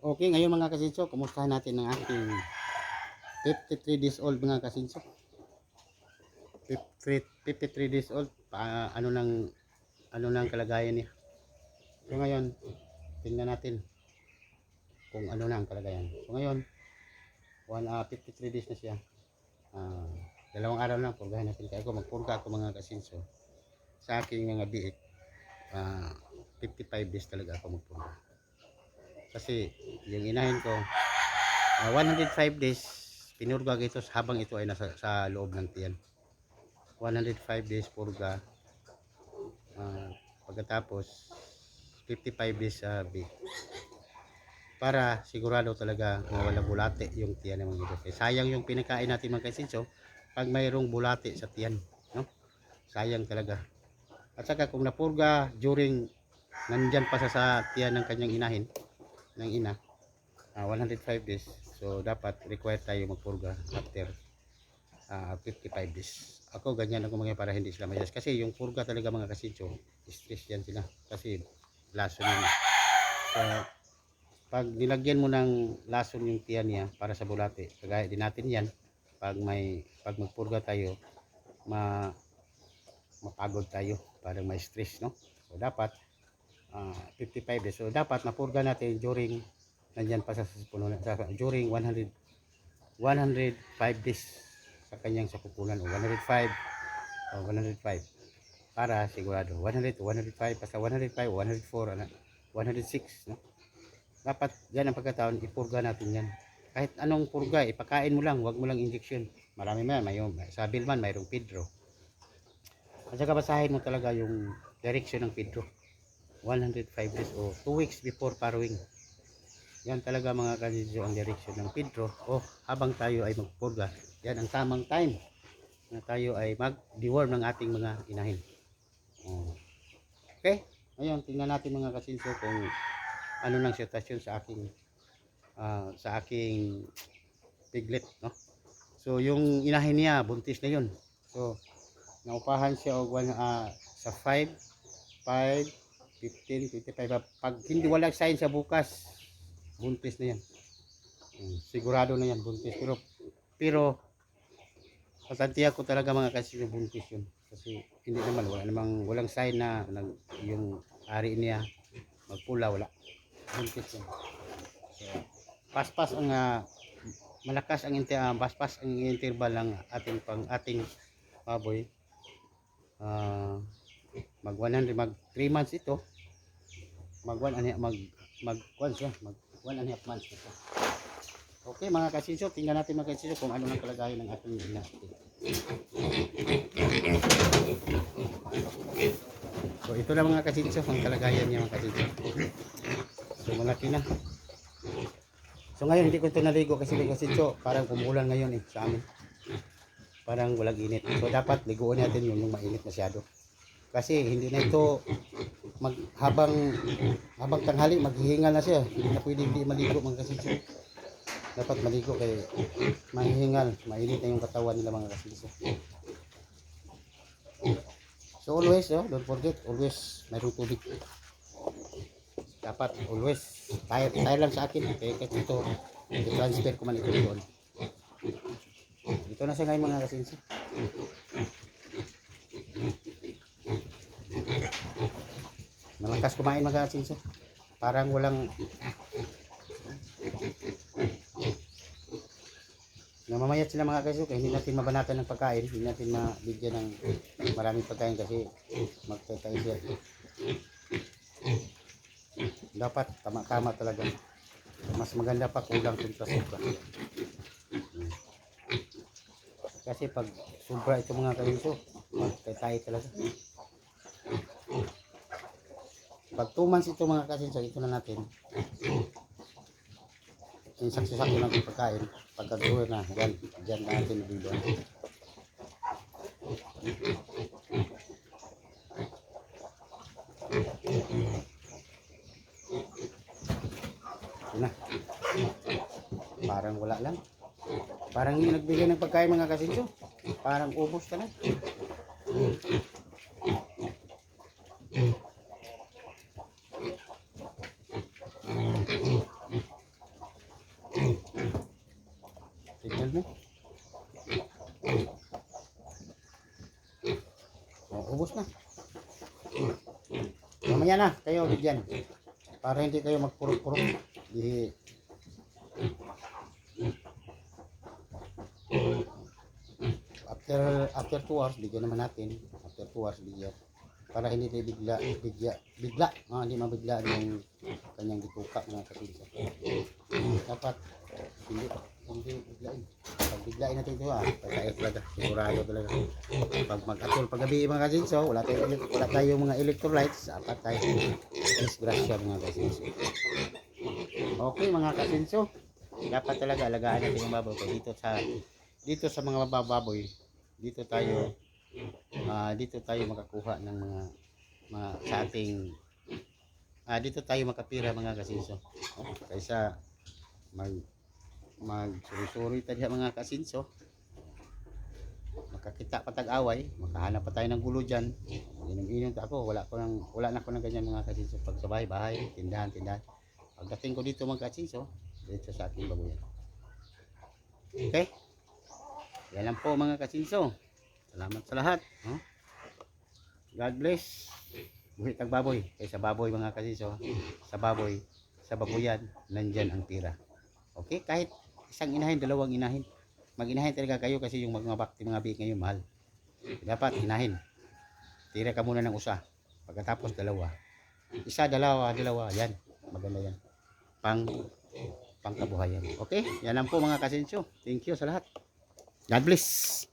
Okay, ngayon mga kasinso, kumustahan natin ang aking 53 days old mga kasinso. 53 53 days old, pa, ano nang ano nang kalagayan niya. So ngayon, tingnan natin kung ano na ang kalagayan. So ngayon, one, ah, 53 days na siya. Ah, dalawang araw lang, purgahan natin. Kaya ako magpurga ako mga kasinso sa aking mga biik. Ah, 55 days talaga ako magpurga. Kasi yung inahin ko, ah, 105 days, pinurga ito habang ito ay nasa sa loob ng tiyan. 105 days purga. Ah, pagkatapos, 55 days sa B. Para sigurado talaga na walang bulate yung tiyan ng mga. Eh, sayang yung pinakain natin mga kaisinso pag mayroong bulate sa tiyan. No? Sayang talaga. At saka kung napurga during nandyan pa sa, sa tiyan ng kanyang inahin, ng ina, ah, 105 days. So, dapat required tayo magpurga after ah, 55 days. Ako, ganyan ako mga para hindi sila mayas. Kasi yung purga talaga mga kasinso, stress yan sila. Kasi lason yun. So, pag nilagyan mo ng lason yung tiyan niya para sa bulate, kagaya din natin yan, pag may pag magpurga tayo, ma mapagod tayo, parang may stress, no? So, dapat ah, 55 days. So dapat mapurga natin during nandyan pa sa puno sa, during 100 105 days sa kanyang sakupunan o 105 o 105 para sigurado. 100 to 105 basta 105 104 ano, 106 no? dapat yan ang pagkataon ipurga natin yan. Kahit anong purga ipakain mo lang wag mo lang injection. Marami man may sa Bilman mayroong Pedro. At saka basahin mo talaga yung direction ng Pedro 105 days o 2 weeks before paruwing. Yan talaga mga kanidyo ang direction ng Pedro. O habang tayo ay magpurga, yan ang tamang time na tayo ay mag-deworm ng ating mga inahin. Okay? Ngayon, tingnan natin mga kasinso kung ano nang sitwasyon sa aking ah, sa aking piglet, no? So, yung inahin niya, buntis na yun. So, naupahan siya og one, ah, sa 5, 5, 15, 25. Pag hindi wala sign sa bukas, buntis na yan. Mm, Sigurado na yan, buntis. Pero, pero, patantiya ko talaga mga kasi buntis yun. Kasi hindi naman, wala namang, walang sign na, nag, yung ari niya magpula, wala. Buntis yan. So, paspas ang, ah, malakas ang, inter, ah, paspas ang interval ng ating pang, ating baboy. Ah, mag 100 mag 3 months ito. Mag 1 and mag mag 1 siya mag 1 and months ito. Okay mga kasinso tingnan natin mga kasinso kung ano ang kalagayan ng ating ina so ito na mga kasinso ang kalagayan niya mga kasinso. So malaki na. So ngayon hindi ko ito naligo kasi mga kasinso parang kumulan ngayon eh sa amin. Parang walang init. So dapat liguan natin yun yung mainit masyado kasi hindi na ito mag, habang habang tanghali maghihingal na siya. Hindi na pwede hindi maligo mga kasinso dapat maligo kay mahihingal mainit na yung katawan nila mga kasinso so always oh, don't forget always mayroong tubig. Dapat always tayo, tayo lang sa akin. Kaya kahit ito i-transfer ko man ito doon. Ito na siya ngayon mga kasinso malakas kumain mga kasinso parang walang namamayat sila mga kasinso kaya hindi natin mabanatan ng pagkain hindi natin mabigyan ng maraming pagkain kasi magtatay siya. Dapat tama-tama talaga. Mas maganda pa kulang kung sobra. Kasi pag sobra ito mga kasinso magtatay talaga pag 2 months ito mga kasinsa, ito na natin. Yung sakso-sakso natin pagkain. Pagka grower na, yan, dyan na natin. Yun na. Parang wala lang. Parang yung nagbigay ng pagkain mga kasinso. Parang ubos ka na. Mamaya na. Kayo bigyan. Para hindi kayo magpurok-purok. Di. After after 2 hours bigyan naman natin. After 2 hours bigyan. Para hindi tayo bigla bigla bigla. Ah, hindi mabigla yung kanyang dituka mga kapinsa dapat hindi hindi biglain pag biglain natin ito ah pagkaya talaga sigurado talaga. Pag mag-atol paggabi mga kasinso wala elec- wala tayong mga electrolytes. Dapat tayo. Disgrasya mga kasinso okay mga kasinso dapat talaga alagaan natin yung baboy dito sa dito sa mga baboy dito tayo ah dito tayo makakuha ng mga, mga sa ating ah dito tayo makapira mga kasinso kaysa mag mag suri tayo mga kasinso. Makakita pa tag-away makahanap pa tayo ng gulo dyan. Inom-inom ta ako wala ko nang wala na ko ng ganyan mga kasinso. Pag sa bahay bahay tindahan tindahan. Pagdating ko dito mga kasinso dito sa ating babuyan okay? Yan lang po mga kasinso. Salamat sa lahat no? God bless. Buhi tag baboy. Kay sa baboy mga kasinso. Sa baboy sa baboyan nandyan ang pira. Okay? Kahit isang inahin dalawang inahin. Mag-inahin talaga kayo kasi yung mga bakti mga biik ngayon mahal. Dapat inahin. Tira ka muna ng usa. Pagkatapos dalawa. Isa dalawa dalawa. Yan. Maganda yan. Pang pangkabuhayan okay? Yan lang po mga kasinso thank you sa lahat. God bless